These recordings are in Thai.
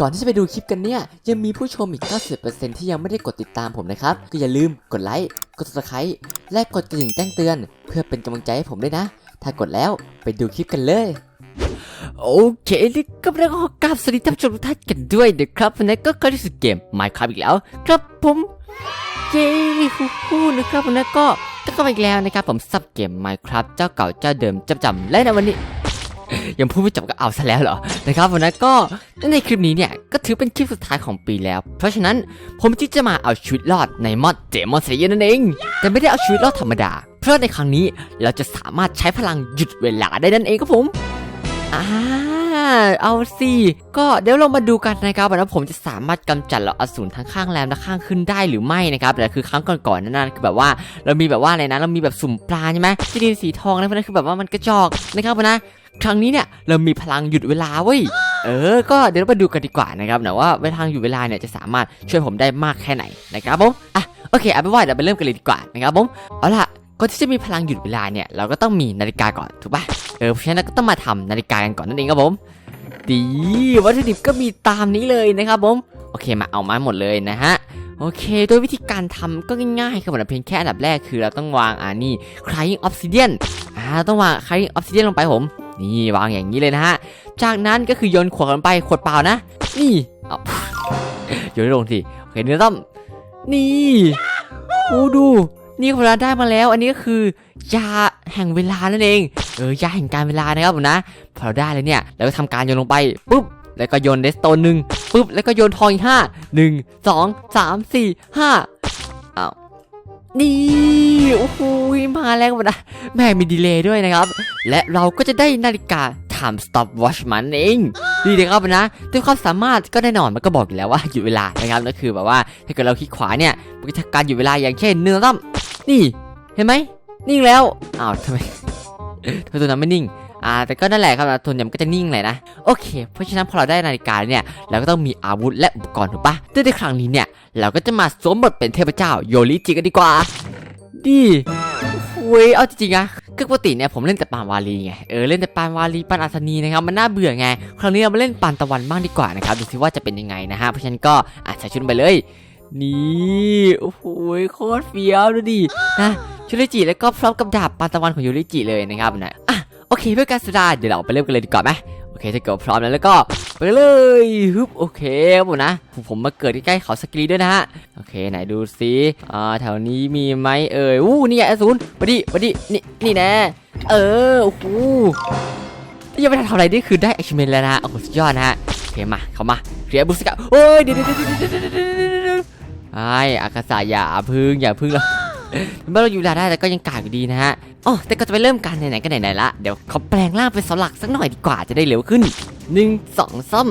ก่อนที่จะไปดูคลิปกันเนี่ย ยังมีผู้ชมอีก 90%ที่ยังไม่ได้กดติดตามผมนะครับ ก็อย่าลืมกดไลค์ กด subscribe และกดกระดิ่งแจ้งเตือน เพื่อเป็นกำลังใจให้ผมด้วยนะ ถ้ากดแล้วไปดูคลิปกันเลย โอเคนี่ก็แล้วก็กราบสวัสดีท่านผู้ชมทุกท่านกันด้วยนะครับวันนี้ก็เข้าที่สุดเกม Minecraft อีกแล้ว ครับผมเย้ฮู้ฮู้นะครับวันนี้ก็จะเข้ามาอีกแล้วนะครับผมซับเกม Minecraft เจ้าเก่าเจ้าเดิมจำจำและในวันนี้ ยังพูดไม่จบก็เอาซะแล้วเหรอนะครับวันนั้นก็ในคลิปนี้เนี่ยก็ถือเป็นคลิปสุดท้ายของปีแล้ว เพราะฉะนั้นผมจึงจะมาเอาชีวิตรอดในมอดเจมอนเซียนั่นเอง แต่ไม่ได้เอาชีวิตรอดธรรมดา เพราะในครั้งนี้เราจะสามารถใช้พลังหยุดเวลาได้นั่นเองครับผมอ่า เอาสิก็เดี๋ยวเรามาดูกันนะครับว่าผมจะสามารถกำจัดเหล่าอสูรทั้งข้างแรมและข้างขึ้นได้หรือไม่นะครับแต่คือครั้งก่อนๆนั่นคือแบบว่าเรามีแบบว่าอะไรนะเรามีแบบสุ่มปลาใช่ไหมที่ดินสีทองนะเพราะนั้นคือแบบว่ามันกระจอกนะครับนะครั้งนี้เนี่ยเรามีพลังหยุดเวลาเว้ยเออ ก็เดี๋ยวเรามาดูกันดีกว่านะครับนะว่าพลังหยุดเวลาเนี่ยจะสามารถช่วยผมได้มากแค่ไหนนะครับผมอะโอเคเอาเป็นว่าเดี๋ยวไปเริ่มกันเลยดีกว่านะครับผมเอาล่ะก่อนที่จะมีพลังหยุดเวลาเนี่ยเราก็ต้องมีนาฬิกาก่อนถูกป่ะเออเพราะฉะนั้นก็ต้องมาทำนาฬิกากันก่อนนั่นเองครับผม ดีวัตถุดิบก็มีตามนี้เลยนะครับผมโอเคมาเอามาหมดเลยนะฮะโอเค โดยวิธีการทำก็ง่ายๆครับผมเพียงแค่อันดับแรกคือเราต้องวางอ่านี่ crying obsidian อ่าต้องวาง crying obsidian ลงไปผม นี่วางอย่างนี้เลยนะฮะ จากนั้นก็คือโยนขวดลงไปขวดเปล่านะ นี่เอาโยนลงสิโอเคเนื้อต้มนี่โอ้ดู นี่เราได้มาแล้ว อันนี้ก็คือยาแห่งเวลานั่นเอง เออยาแห่งการเวลานะครับผมนะ พอเราได้แล้วเนี่ยเราก็ทำการโยนลงไปปุ๊บแล้วก็โยนเดสโตนหนึ่งปุ๊บแล้วก็โยนทองอีกห้าหนึ่งสองสามสี่ห้าอ้าวนี่โอ้โหมาแล้วครับผมนะแม่มีดีเลย์ด้วยนะครับ และเราก็จะได้นาฬิกา time stop watch มันเองดีเลยครับนะด้วยความสามารถก็แน่นอนมันก็บอกอยู่แล้วว่าหยุดเวลานะครับนั่นคือแบบว่าถ้าเกิดเราคลิกขวาเนี่ยมันก็จะการหยุดเวลาอย่างเช่นเนื้อต้มนี่เห็นไหมนิ่งแล้วอ้าวทำไมทำไมตัวนั้นไม่นิ่งอ่าแต่ก็นั่นแหละครับทุนยมันก็จะนิ่งเลยนะโอเค เพราะฉะนั้นพอเราได้นาฬิกาเนี่ยเราก็ต้องมีอาวุธและอุปกรณ์ถูกปะแต่ในครั้งนี้เนี่ยเราก็จะมาสวมบทเป็นเทพเจ้าโยริจิกันดีกว่าดี อ้ยเอาจริงๆอะคือปกติเนี่ยผมเล่นแต่ปานวาลีไงเออเล่นแต่ปานวาลีปานอัศนีนะครับมันน่าเบื่อไงคราวนี้เรามาเล่นปานตะวันบ้างดีกว่านะครับดูสิว่าจะเป็นยังไงนะฮะเพราะฉะนั้นก็อาจจะชุดไปเลยนี่โอ้โหโคตรเฟี้ยวดูดินะโยริจิแล้วก็พร้อมกับดาบปานตะวันของยูริจิเลยนะครับนะอะโอเคเพื่อการสุดาเดี๋ยวเราไปเริ่มกันเลยดีกว่าไหม อเคถ้าเกิดพร้อมแล้วแล้วก็ไปเลยฮึบโอเคครับผมนะ ผมมาเกิดใกล้ๆเขาสกรีด้วยนะฮะโอเคไหนดูซิอ่าแถวนี้มีไหมเอ่ยอู้นี่ไงอสูรมาดิมาดินี่นี่แน่เออโอ้โหนี่ยังไม่ทันทำอะไรนี่คือได้ achievement แล้วนะฮะโอ้โหสุดยอดนะฮะโอเคมาเข้ามาเคลียร์บุสกะโอ้ยเดี๋ยวเดี๋ยวเดี๋ยวเดี๋ยวเดี๋ยวเดี๋ยวเดี๋ยวไอ้อากาศอย่าพึ่งอย่าพึ่งเราเมื่อเราอยู่เวลาได้แต่ก็ยังกากอยู่ดีนะฮะ โอ้แต่ก็จะไปเริ่มการไหนๆก็ไหนๆละ เดี๋ยวเขาแปลงร่างเป็นเสาหลักสักหน่อยดีกว่าจะได้เร็วขึ้นหนึ่งสองซ่อม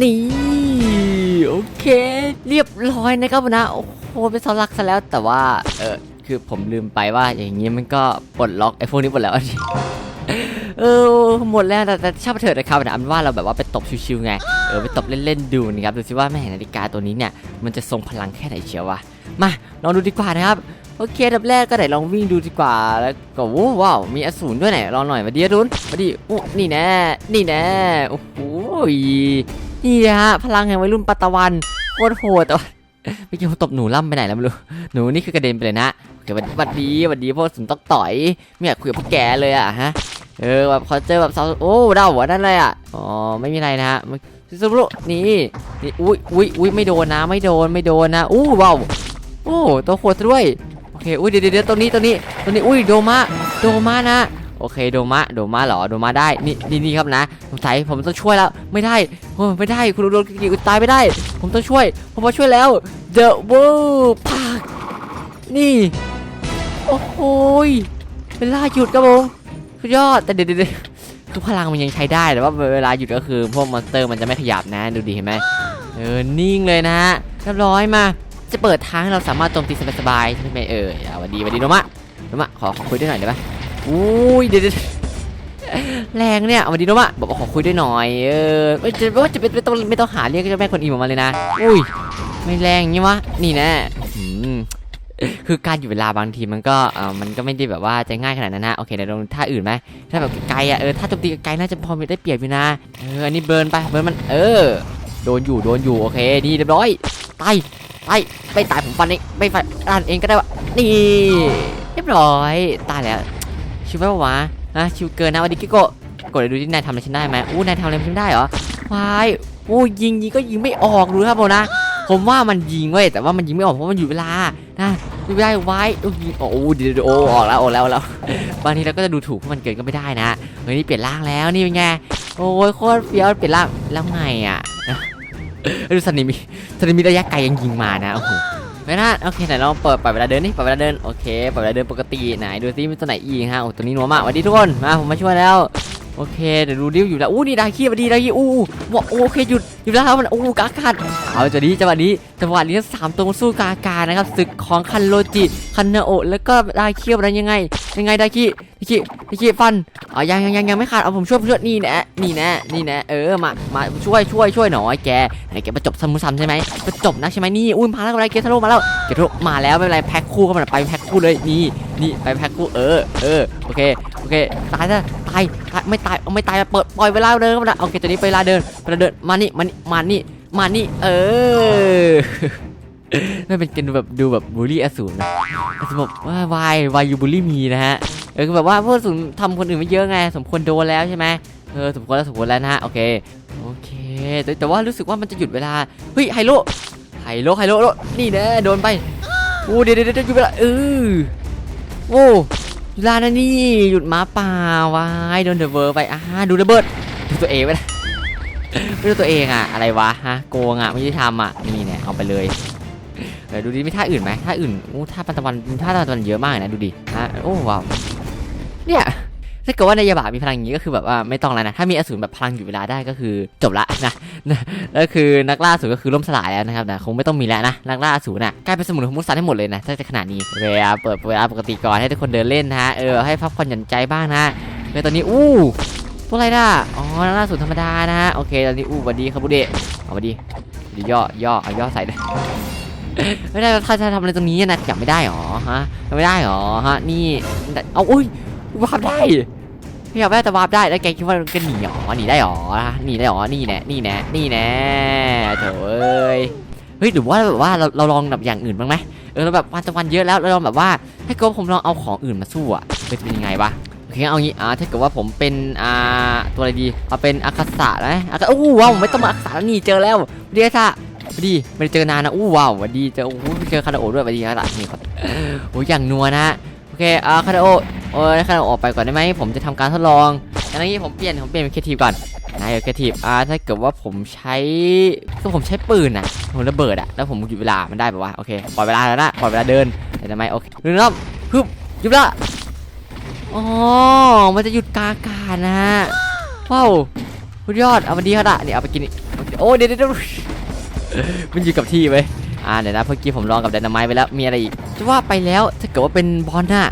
นี่โอเค เรียบร้อยนะครับนะโอ้โหเป็นเสาหลักซะแล้วแต่ว่าเออคือผมลืมไปว่าอย่างนี้มันก็ปลดล็อกไอ้พวกนี้หมดแล้ว เออหมดแล้วแต่ช่างมันเถิดนะครับนะอันว่าเราแบบว่าไปตบชิวๆไงเออไปตบเล่นๆดูนะครับดูสิว่าแม่นาฬิกาตัวนี้เนี่ยมันจะทรงพลังแค่ไหนเชียววะมาลองดูดีกว่านะครับโอเคดับแรกก็ไหนลองวิ่งดูดีกว่าแล้วก็ว้าวมีอสูรด้วยไหนลองหน่อยมาดิรุนมาดิโอ้นี่แน่นี่แน่โอ้โหนี่นะฮะพลังแห่งวัยรุ่นปัตตะวันโคตรโหดแต่ว่า ไม่กี่คนตบหนูล่ำไปไหนแล้วไม่รู้ หนูนี่คือกระเด็นไปเลยนะเควันวันดีวันดีพวกสุนตอกต่อยไม่อยากคุยกับพวกแกเลยอะฮะ เออแบบพอเจอแบบสาวโอ้เดาหัวนั่นเลยอะ อ๋อไม่มีอะไรนะฮะซูรุนี่นี่อุ้ยอุ้ยอุ้ยไม่โดนนะไม่โดนไม่โดนนะอู้ว้าวโอ้ตัวโหดด้วย โอเคอุ้ยเดี๋ยวเดี๋ยวตัวนี้ตัวนี้ตัวนี้อุ้ยโดมาโดมานะ โอเคโดมาโดมาเหรอโดมาได้นี่นี่นี่ครับนะสงสัยผมต้องช่วยแล้วไม่ได้โอ้ไม่ได้คุณโดนกิตายไม่ได้ ผมต้องช่วยผมมาช่วยแล้วเดอะเวิร์พากนี่โอ้โหยเวลาหยุดครับผมสุดยอดแต่เดี๋ยวเดี๋ยวเดี๋ยวคือพลังมันยังใช้ได้แต่ว่าเวลาหยุดก็คือพวกมอนสเตอร์มันจะไม่ขยับนะดูดีเห็นไหมเออนิ่งเลยนะฮะเรียบร้อยมาจะเปิดทางให้เราสามารถโจมตีสบายๆใช่ไหมเออเอาวันดีสวันดีโนมะโนมะขอขอคุยด้วยหน่อยได้ปะ อุ้ยเดี๋ยวเดี๋ยวแรงเนี่ยวันดีโนมะบอกขอคุยด้วยหน่อย เออไม่จะว่าจะเป็นไม่ต้องไม่ต้องหาเรียกเจ้าแม่คนอีมออกมาเลยนะ อุ้ย ไม่แรงงี้วะ นี่น่อื้อหือคือการอยู่เวลาบางทีมันก็เออมันก็ไม่ได้แบบว่าจะง่ายขนาดนั้นนะ โอเคเดี๋ยวลองท่าอื่นไหมถ้าแบบไกลอะ เออ ถ้าโจมตีไกลน่าจะพอมีได้เปรียบอยู่นะ เออ อันนี้เบิร์นไป เบิร์นมัน เออ โดนอยู่ โดนอยู่ โอเคนี่เรียบร้อย ตาย ตาย ไม่ตายผมฟันเอง ไม่ฟันอ่านเองก็ได้วะ นี่ เรียบร้อย ตายแล้ว ชิวไหมวะนะชิวเกินนะวันนี้กิโกะกดดูที่นายทำอะไรฉันได้ไหมอู้นายทำอะไรฉันได้เหรอวายอู้ยิงยิงก็ยิงไม่ออกดูครับผมนะผมว่ามันยิงเว้ยแต่ว่ามันยิงไม่ออกเพราะมันอยู่เวลานะอยู่เวลาไว้โอ้ยโอ้โหเดี๋ยโอ้ออกแล้วออกแล้วแล้วบางทีเราก็จะดูถูกเพราะมันเกินก็ไม่ได้นะเฮ้ยนี่เปลี่ยนร่างแล้วนี่เป็นไงโอ้ยโคตรเฟี้ยวเปลี่ยนร่างแล้วไงอะดูสันนิมิสันนิมิระยะไกลยังยิงมานะโอ้โห ไม่น่าโอเคไหนลองเปิดปล่อยเวลาเดินนี่ปล่อยเวลาเดินโอเคปล่อยเวลาเดินปกติไหนดูซิมีตัวไหนอีกฮะโอ้ตัวนี้นัวมากสวัสดีทุกคนมาผมมาช่วยแล้วโอเคเดี๋ยวดูดิวอยู่แล้วอู้นี่ดาคีสวันดีดาคีอู้ว้าโอเคหยุดหยุดแล้วครับมันอู้กากาดเอาจังหวะนี้จังหวะนี้จังหวะนี้สามตัวสู้กากานะครับศึกของคันโรจิคันโนโอะแล้วก็ดาคีอะไรยังไงยังไงดาคีดาคีดาคีฟันอ๋อยังยังยังยังไม่ขาดเอาผมช่วยผมช่วยนี่แนะนี่แนะนี่แนะเออมามาช่วยช่วยช่วยหน่อยแกไหนแกมาจบซัมมุซัมใช่ไหมมาจบนะใช่ไหมนี่อุ้ยมาแล้วอะไรเกทาโร่มาแล้วเกทาโร่มาแล้วไม่เป็นไรแพ็คคู่ก็มันไปแพ็คคู่เลยนี่นี่ไปแพ็คคู่เออเออโอเคโอเคตายซะตายตายไม่ตายเอาไม่ตายเปิดปล่อยเวลาเดินก็มาโอเคตัวนี้ไปเวลาเดินเวลาเดินมานี่มานี่มานี่มานี่เออ ไม่เป็นกันแบบดูแบบบูลลี่อสูรนะอสูรแบบว่าวายวายยูบูลลี่มีนะฮะเออคือแบบว่าพวกอสูรทำคนอื่นไม่เยอะไง สมควรโดนแล้วใช่ไหมเออสมควรแล้วสมควรแล้วนะฮะโอเคโอเคแต่แต่ว่ารู้สึกว่ามันจะหยุดเวลาเฮ้ยไฮโลไฮโลไฮโลนี่แน่โดนไปโอ้เดี๋ยวเดี๋ยวเดี๋ยวหยุดเวลาเออโอ้เวลานะนี่หยุดหมาป่าวายโดนเดอะเวอร์ไปอ่าดูระเบิดดูตัวเองไปนะไม่ดูตัวเองอะอะไรวะฮะโกงอะไม่ได้ทำอะนี่เนี่ยเอาไปเลย เออดูดิมีท่าอื่นไหมท่าอื่นอู้ท่าปันตะวันท่าปันตะวันเยอะมากเลยนะดูดิฮะโอ้ว้าวเนี่ยถ้าเกิดว่าในยาบามีพลังอย่างนี้ก็คือแบบว่าไม่ต้องแล้วนะ ถ้ามีอสูรแบบพลังอยู่เวลาได้ก็คือจบละนะแล้วคือนักล่าอสูรก็คือล่มสลายแล้วนะครับนะคงไม่ต้องมีแล้วนะนักล่าอสูรน่ะกลายเป็นสมุนของมุสันให้หมดเลยนะถ้าจะขนาดนี้เวลาเปิดเวลาปกติก่อนให้ทุกคนเดินเล่นนะฮะเออให้พักผ่อนหย่อนใจบ้างนะเลยตอนนี้อู้พวอะไรน่ะอ๋อนักล่าอสูรธรรมดานะฮะโอเคตอนนี้อู้สวัสดีครับบุเดะสวัสดีสวัสดีย่อย่อย่อใส่เลย ไม่ได้ถ้าจะทำอะไรตรงนี้นะจับไม่ได้หรอฮะทำไม่ได้หรอฮะนี่เอาอุ้ยวาร์ปได้ไม่อยากได้แต่วาร์ปได้แล้วแกคิดว่าจะหนีหรอหนีได้หรอหนีได้หรอนี่แน่นี่แน่นี่แน่โถเอ้ยเฮ้ยหรือว่าแบบว่าเราเราลองแบบอย่างอื่นบ้างไหมเออเราแบบวันจะวันเยอะแล้วเราลองแบบว่าถ้าเกิดผมลองเอาของอื่นมาสู้อะจะเป็นยังไงวะโอเคเอางี้อ่าถ้าเกิดว่าผมเป็นอ่าตัวอะไรดีเอาเป็นอาคาสะนะอาคาโอ้ว้าวไม่ต้องมาอาคาสะแล้วนี่เจอแล้วเดียซ่า สวัสดีไม่ได้เจอนานนะอู้ว้าวสวัสดีเจอโอ้โหเจอคาราโอด้วยสวัสดีครับนี่ครับโอ้ยอย่างนัวนะโอเคอ่าคาราโอโอ้ยคาราโอออกไปก่อนได้ไหมผมจะทำการทดลองอันนี้ผมเปลี่ยนผมเปลี่ยนเป็นแคทีฟก่อนนายแคทีฟอ่าถ้าเกิดว่าผมใช้ก็ผมใช้ปืนอะผมระเบิดอะแล้วผมหยุดเวลามันได้ปะวะโอเคปล่อยเวลาแล้วนะปล่อยเวลาเดินเห็นไหมโอเคหนึ่งรอบฮึบหยุดละอ๋อมันจะหยุดกากาศนะฮะว้าวสุดยอดเอามาดีครับอะนี่เอาไปกินอีกเอาไปกินโอ้ยเดี๋ยวเดี๋ยว มันอยู่กับที่ไว้อ่าเดี๋ยวนะเมื่อกี้ผมลองกับไดนาไมต์ไปแล้วมีอะไรอีกจะว่าไปแล้วถ้าเกิดว่าเป็นบอลน่ะ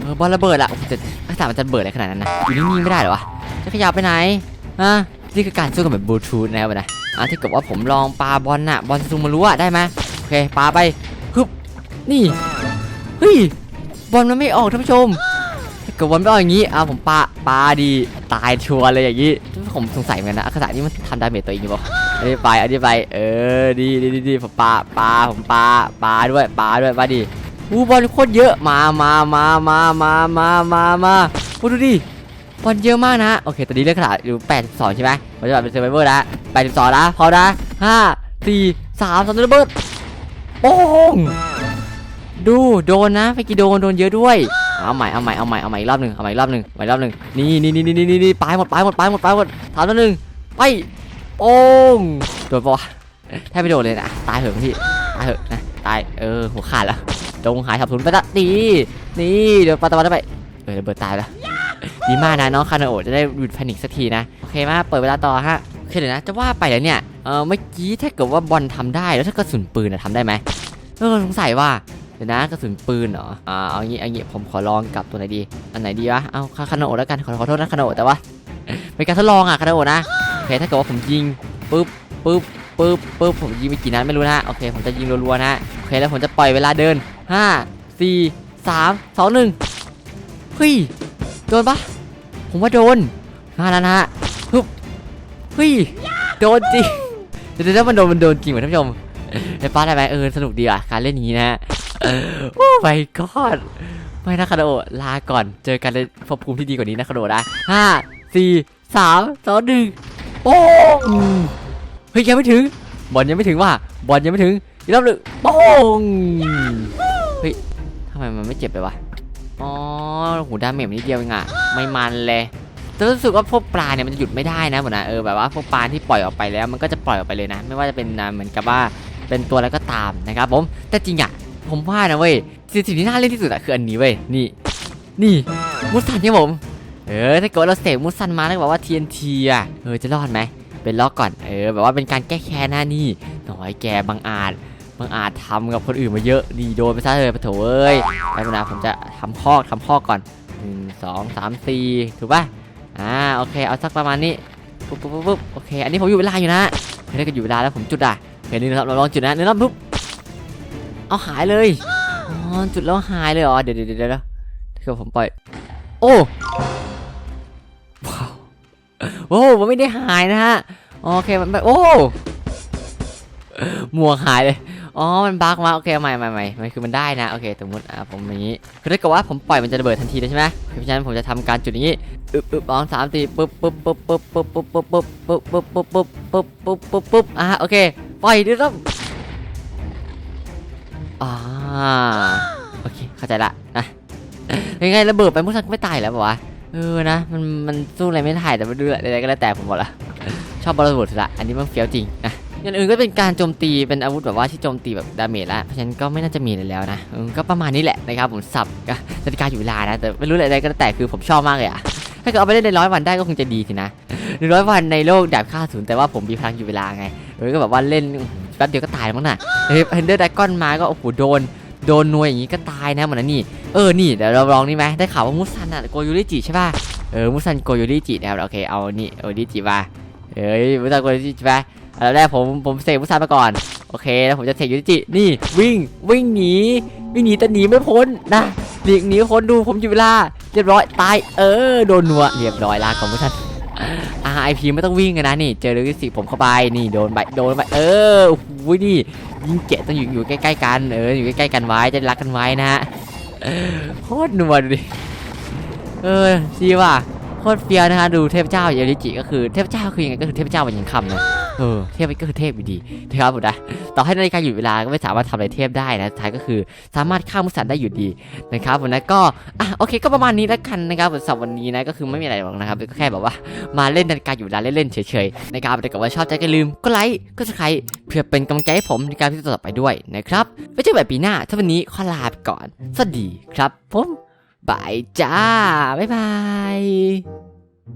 เออบอลระเบิดอะโอ้โหแต่ลักษณะมันจะระเบิดอะไรขนาดนั้นนะอยู่นิ่งๆไม่ได้หรอวะจะขยับไปไหนฮะนี่คือการสู้กันแบบบลูทูธนะครับนะอ่าถ้าเกิดว่าผมลองปาบอลน่ะบอลซูมารู้อะได้ไหมโอเคปาไปฮึบนี่เฮ้ยบอลมันไม่ออกท่านผู้ชมถ้าเกิดบอลไม่ออกอย่างนี้อ่าผมปาปาดีตายชัวร์เลยอย่างนี้ผมสงสัยเหมือนกันนะอาคาสะนี่มันทำดาเมจตัวเองอยู่ปะ อันนี้ไปอันนี้ไป เออ ดีดีดีดีผมปลาปลาผมปลาปลาด้วยปลาด้วยมาดิอู้บอลโคตรเยอะ มามามามามามามามาดูดิ บอลเยอะมากนะ โอเค ตอนนี้เลือกขนาดอยู่82 ใช่ไหมผมจะแบบเป็นเซอร์ไวเวอร์แล้ว82นะพอนะ5 4 3 2ระเบิดโป้งดูโดนนะไปกี่โดนโดนเยอะด้วยเอาใหม่เอาใหม่เอาใหม่เอาใหม่อีกรอบหนึ่งเอาใหม่อีกรอบหนึ่งเอาใหม่อีกรอบหนึ่งนี่นี่นี่นี่นี่นี่ปลายหมดปลายหมดปลายหมดปลายหมดถามตัวหนึ่งไป โป้งโดนปะวะแทบไม่โดนเลยนะ ตายเหอะพี่ ตายเหอะนะ ตาย เออ หัวขาดแล้วจงหายสับสนไปละนี่ นี่ เดี๋ยวปาตะวันได้ไป เออระเบิดตายแล้วดีมากนะน้องคานาโอจะได้หยุดแพนิคสักทีนะ โอเคมาเปิดเวลาต่อฮะ โอเคเดี๋ยวนะ จะว่าไปแล้วเนี่ย เออเมื่อกี้ถ้าเกิดว่าบอลทำได้ แล้วถ้ากระสุนปืนอะทำได้ไหมเออสงสัยว่าเดี๋ยวนะกระสุนปืนเหรอ อ่าเอางี้เอางี้ผมขอลองกับตัวไหนดี อันไหนดีวะ เอาคานาโอแล้วกัน ขอขอโทษนะคานาโอแต่ว่าเป็นการทดลองอะคานาโอนะ เคถ้าเกิดว่าผมยิงปุ๊บปุ๊บปุ๊บปุ๊บผมยิงไปกี่นัดไม่รู้นะโอเคผมจะยิงรัวๆนะโอเคแล้วผมจะปล่อยเวลาเดินห้าสี่สามสองหนึ่งเฮ้ยโดนปะผมว่าโดนมาแล้วนะฮึบเฮ้ยโดนจริงเดี๋ยวเดี๋ยวมันโดนมันโดนจริงเหมือนท่านผู้ชมไอ้ป้าได้ไหมเออสนุกดีอะการเล่นอย่างนี้นะฮะโอ้ my god ไม่นะคาโดลาก่อนเจอกันในภพภูมิที่ดีกว่านี้นะคาโดนะห้าสี่สามสองหนึ่ง โป้งเฮ้ยยังไม่ถึง บอลยังไม่ถึงว่ะบอลยังไม่ถึงอีกรอบหนึ่งโป้งเฮ้ยทำไมมันไม่เจ็บไปวะอ๋อหูดาเมจนิดเดียวเองอะไม่มันเลยแต่รู้สึกว่าพวกปลาเนี่ยมันจะหยุดไม่ได้นะเหมือนนะเออแบบว่าพวกปลาที่ปล่อยออกไปแล้วมันก็จะปล่อยออกไปเลยนะ ไม่ว่าจะเป็นอ่าเหมือนกับว่าเป็นตัวอะไรก็ตามนะครับผมแต่จริงอะผมว่านะเว้ยสิ่งสิ่งที่น่าเล่นที่สุดอะคืออันนี้เว้ยนี่ นี่มุสันเนี่ยผม เออถ้าเกิดเราเสกมุสันมาแล้วบอกว่า TNT อะเออจะรอดไหมเป็นล็อกก่อนเออแบบว่าเป็นการแก้แค้นหน้านี่หน่อยแกบังอาจบังอาจทำกับคนอื่นมาเยอะดีโดนไปซะเลยปะโถเอ้ยไปนะผมจะทำคอกทำคอกก่อนหนึ่งสองสามสี่ถูกป่ะอ่าโอเคเอาสักประมาณนี้ปุ๊บปุ๊บปุ๊บปุ๊บโอเค อันนี้ผมอยู่เวลาอยู่นะเฮ้ยถ้าเกิดอยู่เวลาแล้วผมจุดอะเฮ้ยนี่นะครับเราลองจุดนะเนื้อปุ๊บเอาหายเลยอ๋อจุดแล้วหายเลยเหรอเดี๋ยวเดี๋ยวเดี๋ยวเดี๋ยวผมปล่อย โอ้ โอ้มันไม่ได้หายนะฮะโอเคมันโอ้หมวกหายเลยอ๋อ มันบั๊กมา โอเค ใหม่ใหม่ใหม่มันคือมันได้นะ โอเค สมมติ อะ ผมอย่างนี้ คือถ้าเกิดว่าผมปล่อยมันจะระเบิดทันทีเลยใช่ไหมเพราะฉะนั้นผมจะทำการจุดอย่างนี้ อึบอึบสองสามสี่ปึ๊บปึ๊บปึ๊บปึ๊บปึ๊บปึ๊บปึ๊บปึ๊บปึ๊บปึ๊บปึ๊บปึ๊บปึ๊บปึ๊บปึ๊บปึ๊บอะ โอเค ปล่อยดิครับอ่า โอเค เข้าใจละนะยังไงระเบิดไปมุสันก็ไม่ตายแล้วปะวะ เออนะมันมันสู้อะไรไม่ได้แต่มันดูอะไรก็แล้วแต่ผมบอกละชอบบอลระเบิดสุดละอันนี้มันเฟี้ยวจริงนะอย่างอื่นก็เป็นการโจมตีเป็นอาวุธแบบว่าที่โจมตีแบบดาเมจละเพราะฉะนั้นก็ไม่น่าจะมีอะไรแล้วนะก็ประมาณนี้แหละนะครับผมสับก็นาฬิกาอยู่เวลานะแต่ไม่รู้อะไรก็แล้วแต่คือผมชอบมากเลยอะถ้าเกิดเอาไปเล่นในร้อยวันได้ก็คงจะดีสินะหนึ่งร้อยวันในโลกดาบฆ่าศูนย์แต่ว่าผมมีพลังอยู่เวลาไงเออก็แบบว่าเล่นแป๊บเดียวก็ตายแล้วมั้งน่ะเฮ้ยเฮนเดอร์ดก้อนมาก็โอ้โหโดน โดนนวยอย่างงี้ก็ตายนะเหมือนนี่เออนี่เดี๋ยวเราลองนี่ไหมได้ข่าวว่ามุสันอะโกยูริจิใช่ป่ะเออมุสันโกยูริจินะครับโอเคเอานี่เอาดิจิมาเอ้ยมุสันโกยูริจิใช่ป่ะอันดับแรกผมผมเสกมุสันมาก่อนโอเคแล้วผมจะเสกยูริจินี่วิ่งวิ่งหนีวิ่งหนีแต่หนีไม่พ้นนะหลีกหนีคนดูผมอยู่เวลาเรียบร้อยตายเออโดนนัวเรียบร้อยลาของมุสัน อ่าไม่ต้องวิ่งนะนี่เจอลูกศิษย์ผมเข้าไปนี่โดนไปโดนไปเออโอ้ยนี่ยิงเกะต้องอยู่อยู่ใกล้ๆกันเอออยู่ใกล้ๆกันไว้จะรักกันไว้นะฮะโคตรนวดดิเออดีว่ะ ตรเฟี้ยวนะฮะดูเทพเจ้าเอริจิก็คือเทพเจ้าคือยังไงก็คือเทพเจ้าวันยังคำนะเออเทพก็คือเทพอยู่ดีนะครับผมนะต่อให้นาฬิกาหยุดเวลาก็ไม่สามารถทำอะไรเทพได้นะสุดท้ายก็คือสามารถฆ่ามุสันได้อยู่ดีนะครับผมนะก็อะโอเคก็ประมาณนี้แล้วกันนะครับสำหรับวันนี้นะก็คือไม่มีอะไรหรอกนะครับก็แค่แบบว่ามาเล่นนาฬิกาหยุดเวลาเล่นๆเฉยๆนะครับถ้าเกิดว่าชอบใจก็ลืมก็ไลค์ก็สไครต์เพื่อเป็นกำลังใจให้ผมในการที่จะต่อไปด้วยนะครับไว้เจอกันใหม่ปีหน้าถ้าวันนี้ขอลาไปก่อนสวัสดีครับผม บายจ้า บ๊ายบาย